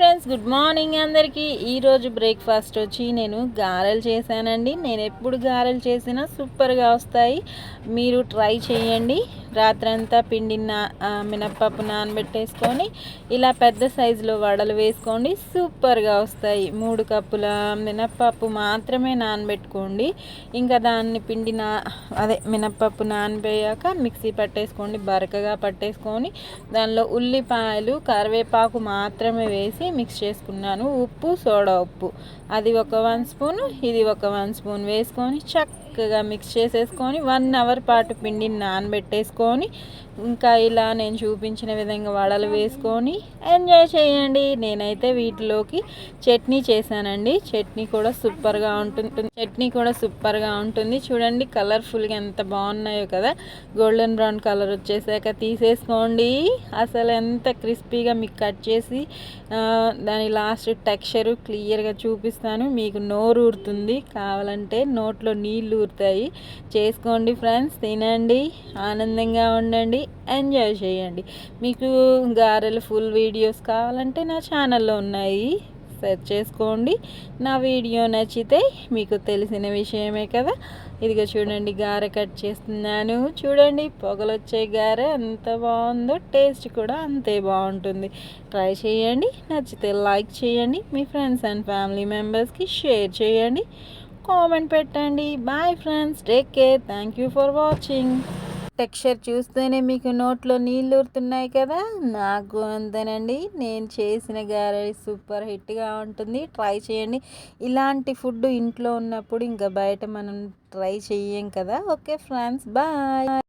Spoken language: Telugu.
ఫ్రెండ్స్ గుడ్ మార్నింగ్ అందరికీ. ఈరోజు బ్రేక్ఫాస్ట్ వచ్చి నేను గారెలు చేశానండి. నేను ఎప్పుడు గారెలు చేసినా సూపర్గా వస్తాయి. మీరు ట్రై చేయండి. రాత్రంతా పిండి నా మినప్పప్పు నానబెట్టేసుకొని ఇలా పెద్ద సైజులో వడలు వేసుకోండి. సూపర్గా వస్తాయి. మూడు కప్పుల మినప్పప్పు మాత్రమే నానబెట్టుకోండి. ఇంకా దాన్ని పిండి నా అదే మినప్పప్పు నానబోయాక మిక్సీ పట్టేసుకోండి. బరకగా పట్టేసుకొని దానిలో ఉల్లిపాయలు కరివేపాకు మాత్రమే వేసి మిక్స్ చేసుకున్నాను. ఉప్పు సోడా ఉప్పు. అది ఒక వన్ స్పూన్ ఇది ఒక వన్ స్పూన్ వేసుకొని చక్క చక్కగా మిక్స్ చేసేసుకొని వన్ అవర్ పాటు పిండిని నానబెట్టేసుకొని ఇంకా ఇలా నేను చూపించిన విధంగా వడలు వేసుకొని ఎంజాయ్ చేయండి. నేనైతే వీటిలోకి చట్నీ చేశానండి. చట్నీ కూడా సూపర్గా ఉంటుంది చట్నీ కూడా సూపర్గా ఉంటుంది. చూడండి కలర్ఫుల్గా ఎంత బాగున్నాయో కదా. గోల్డెన్ బ్రౌన్ కలర్ వచ్చేసాక తీసేసుకోండి. అసలు ఎంత క్రిస్పీగా మీకు కట్ చేసి దాని లాస్ట్ టెక్స్చరు క్లియర్గా చూపిస్తాను. మీకు నోరు ఊరుతుంది. కావాలంటే నోట్లో నీళ్ళు ఊరుతాయి చేసుకోండి ఫ్రెండ్స్ తినండి ఆనందంగా ఉండండి ఎంజాయ్ చేయండి. మీకు గారెలు ఫుల్ వీడియోస్ కావాలంటే నా ఛానల్లో ఉన్నాయి. సెర్చ్ చేసుకోండి. నా వీడియో నచ్చితే మీకు తెలిసిన విషయమే కదా. ఇదిగో చూడండి గారె కట్ చేస్తున్నాను. చూడండి పొగలు వచ్చే గారె ఎంత బాగుందో టేస్ట్ కూడా అంతే బాగుంటుంది. ట్రై చేయండి నచ్చితే లైక్ చేయండి మీ ఫ్రెండ్స్ అండ్ ఫ్యామిలీ మెంబర్స్కి షేర్ చేయండి. కామెంట్ పెట్టండి. Bye friends take care thank you for watching texture చూస్తేనే మీకు నోట్లో నీళ్ళు ఊరుతున్నాయి కదా? నాకు అంతేనండి. నేను చేసిన గారె సూపర్ హిట్గా ఉంటుంది. ట్రై చేయండి. ఇలాంటి ఫుడ్ ఇంట్లో ఉన్నప్పుడు ఇంకా బయట మనం ట్రై చెయ్యం కదా? Okay friends bye